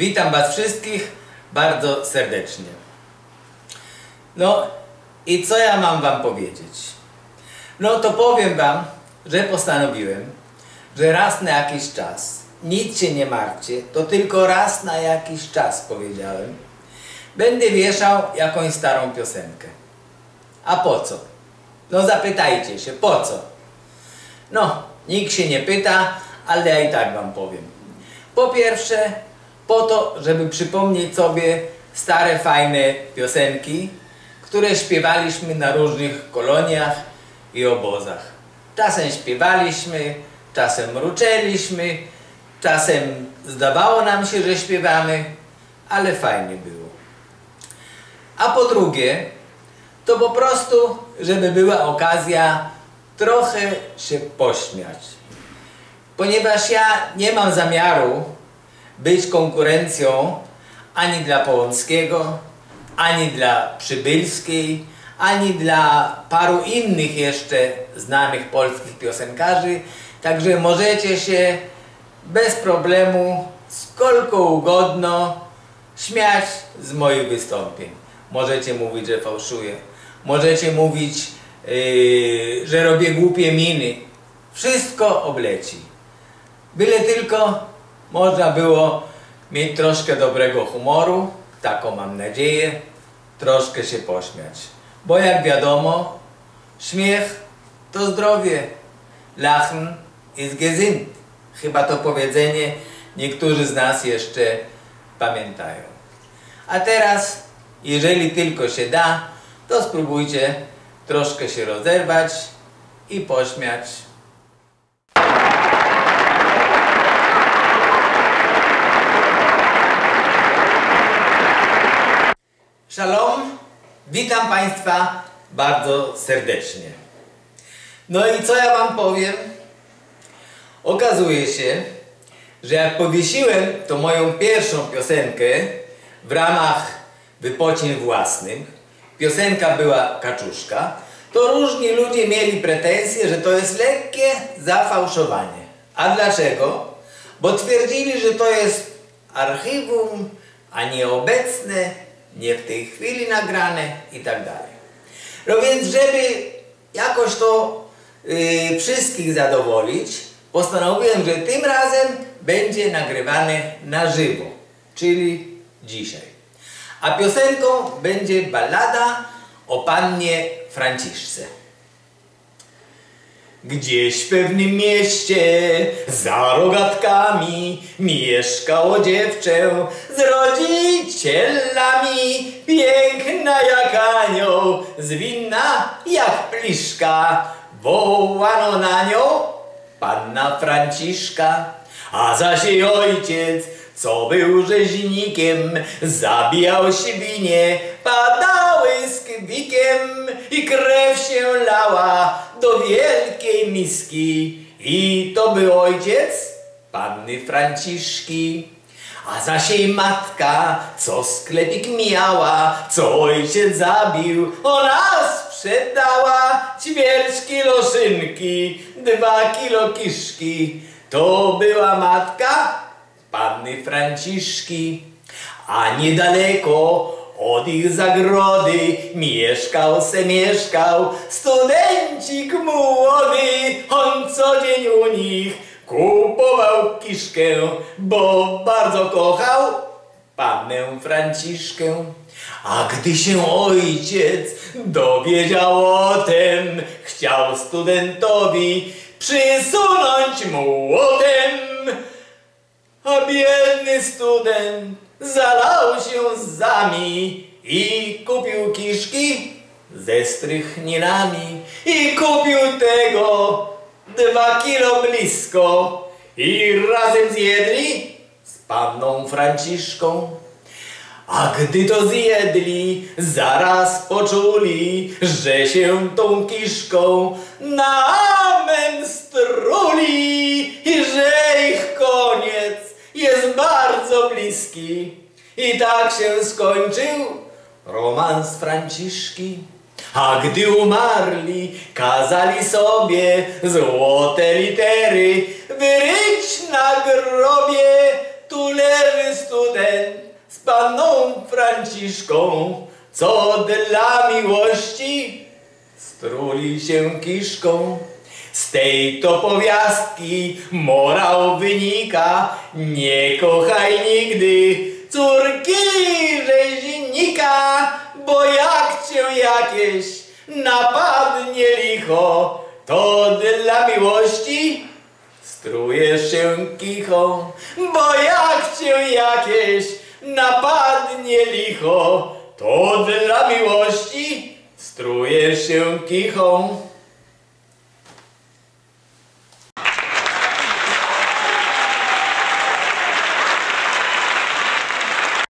Witam Was wszystkich bardzo serdecznie. No i co ja mam Wam powiedzieć? No to powiem Wam, że postanowiłem, że raz na jakiś czas, nic się nie martwcie, to tylko raz na jakiś czas powiedziałem, będę wieszał jakąś starą piosenkę. A po co? No zapytajcie się, po co? No, nikt się nie pyta, ale ja i tak Wam powiem. Po pierwsze, po to, żeby przypomnieć sobie stare, fajne piosenki, które śpiewaliśmy na różnych koloniach i obozach. Czasem śpiewaliśmy, czasem mruczeliśmy, czasem zdawało nam się, że śpiewamy, ale fajnie było. A po drugie, to po prostu, żeby była okazja trochę się pośmiać. Ponieważ ja nie mam zamiaru być konkurencją ani dla Połąckiego, ani dla Przybylskiej, ani dla paru innych jeszcze znanych polskich piosenkarzy. Także możecie się bez problemu, skolko ugodno śmiać z moich wystąpień. Możecie mówić, że fałszuję. Możecie mówić, yy, że robię głupie miny. Wszystko obleci. Byle tylko można było mieć troszkę dobrego humoru, taką mam nadzieję, troszkę się pośmiać. Bo jak wiadomo, śmiech to zdrowie. Lachen ist gesund. Chyba to powiedzenie niektórzy z nas jeszcze pamiętają. A teraz, jeżeli tylko się da, to spróbujcie troszkę się rozerwać i pośmiać. Shalom, witam Państwa bardzo serdecznie. No i co ja Wam powiem? Okazuje się, że jak powiesiłem tą moją pierwszą piosenkę w ramach wypocin własnych, piosenka była kaczuszka, to różni ludzie mieli pretensje, że to jest lekkie zafałszowanie. A dlaczego? Bo twierdzili, że to jest archiwum, a nieobecne, nie w tej chwili nagrane i tak dalej. No więc, żeby jakoś to yy, wszystkich zadowolić, postanowiłem, że tym razem będzie nagrywane na żywo, czyli dzisiaj. A piosenką będzie ballada o pannie Franciszce. Gdzieś w pewnym mieście za rogatkami mieszkało dziewczę z rodzicielami. Piękna jak anioł, zwinna jak pliszka. Wołano na nią panna Franciszka. A zaś jej ojciec, co był rzeźnikiem, zabijał świnie, padały z kwikiem i krew się lała do wielkiej miski. I to był ojciec panny Franciszki. A zaś jej matka, co sklepik miała, co ojciec zabił, ona sprzedała ćwierć kilo szynki, dwa kilo kiszki. To była matka panny Franciszki, a niedaleko od ich zagrody mieszkał se mieszkał studencik młody, on co dzień u nich kupował kiszkę, bo bardzo kochał pannę Franciszkę. A gdy się ojciec dowiedział o tym, chciał studentowi przysunąć młotem. A biedny student zalał się łzami i kupił kiszki ze strychninami i kupił tego dwa kilo blisko i razem zjedli z panną Franciszką. A gdy to zjedli, zaraz poczuli, że się tą kiszką na I tak się skończył romans Franciszki. A gdy umarli, kazali sobie złote litery wyryć na grobie, tu student z panną Franciszką, co dla miłości struli się kiszką. Z tej to powiastki morał wynika, nie kochaj nigdy córki rzeźnika, bo jak cię jakieś napadnie licho, to dla miłości strujesz się kichą, bo jak cię jakieś napadnie licho, to dla miłości strujesz się kichą.